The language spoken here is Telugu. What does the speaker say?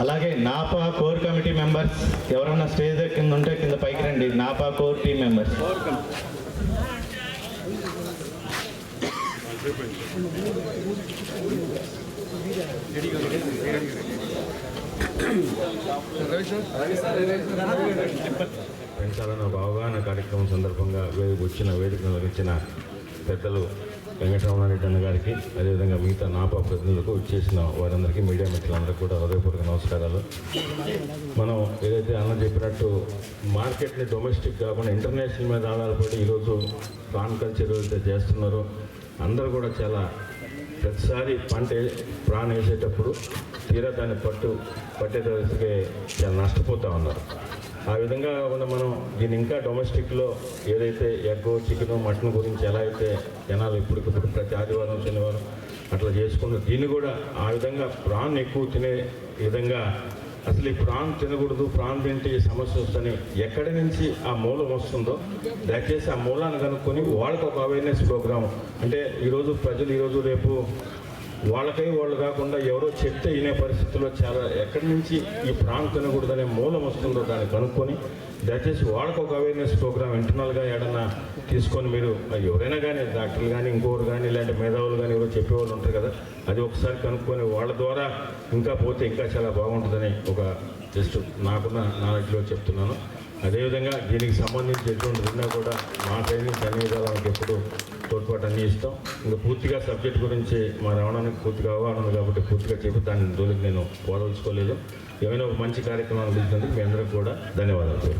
అలాగే నాపా కోర్ కమిటీ మెంబర్స్ ఎవరన్నా స్టేజ్ కింద ఉంటే కింద పైకి రండి. NAPA core team members. పెంచాలన్న ఒక అవగాహన కార్యక్రమం సందర్భంగా వేదిక వచ్చిన వేదిక నిర్వహించిన పెద్దలు వెంకటరమణారెడ్డి అన్న గారికి అదేవిధంగా మిగతా నాపా ప్రతినిధులకు వచ్చేసిన వారందరికీ మీడియా మిత్రులందరికీ కూడా హృదయపూర్వక నమస్కారాలు. మనం ఏదైతే అన్న చెప్పినట్టు మార్కెట్ని డొమెస్టిక్ కాకుండా ఇంటర్నేషనల్ మీద ఆధారపడి ఈరోజు ప్రాన్ కల్చర్ ఏదైతే చేస్తున్నారో. అందరూ కూడా చాలా ప్రతిసారి పంట ప్రాణ వేసేటప్పుడు తీరా దాన్ని పట్టు పట్టేటప్పటికే చాలా నష్టపోతూ ఉన్నారు. ఆ విధంగా కాకుండా మనం దీన్ని ఇంకా డొమెస్టిక్లో ఏదైతే ఎగ్ చికెన్ మటన్ గురించి ఎలా అయితే జనాలు ఇప్పటికిప్పుడు ప్రతి ఆదివారం శనివారం అట్లా చేసుకున్న దీన్ని కూడా ఆ విధంగా ప్రాన్ ఎక్కువ తినే విధంగా అసలు ఈ ప్రాన్ తినకూడదు ప్రాన్ తింటే సమస్య వస్తుందని ఎక్కడి నుంచి ఆ మూలం వస్తుందో దయచేసి ఆ మూలాన్ని కనుక్కొని వాళ్ళకి ఒక అవేర్నెస్ ప్రోగ్రాం అంటే ఈరోజు ప్రజలు ఈరోజు రేపు వాళ్ళకై వాళ్ళు కాకుండా ఎవరో చెప్తే వినే పరిస్థితుల్లో చాలా ఎక్కడి నుంచి ఈ ప్రాణం తినకూడదనే మూలం వస్తుందో దాన్ని కనుక్కొని దయచేసి వాళ్ళకు ఒక అవేర్నెస్ ప్రోగ్రామ్ ఇంటర్నల్గా ఏడన్నా తీసుకొని మీరు ఎవరైనా కానీ డాక్టర్లు కానీ ఇంకోరు కానీ ఇలాంటి మేధావులు కానీ ఎవరో చెప్పేవాళ్ళు ఉంటారు కదా అది ఒకసారి కనుక్కొని వాళ్ళ ద్వారా ఇంకా పోతే ఇంకా చాలా బాగుంటుందని ఒక జస్ట్ నాకున్న నాలెడ్జ్లో చెప్తున్నాను. అదేవిధంగా దీనికి సంబంధించి ఎటువంటి ఉన్నా కూడా మా సైడ్ నుంచి అన్ని విధాలకు ఎప్పుడు తోడ్పాటు అన్ని ఇస్తాం ఇంకా పూర్తిగా సబ్జెక్ట్ గురించి మా రావడానికి పూర్తిగా అవగాహన కాబట్టి పూర్తిగా చెప్పి దాని జోలికి నేను పోదలుచుకోలేదు. ఏమైనా ఒక మంచి కార్యక్రమాలు ఇచ్చినందుకు మీ అందరికీ కూడా ధన్యవాదాలు.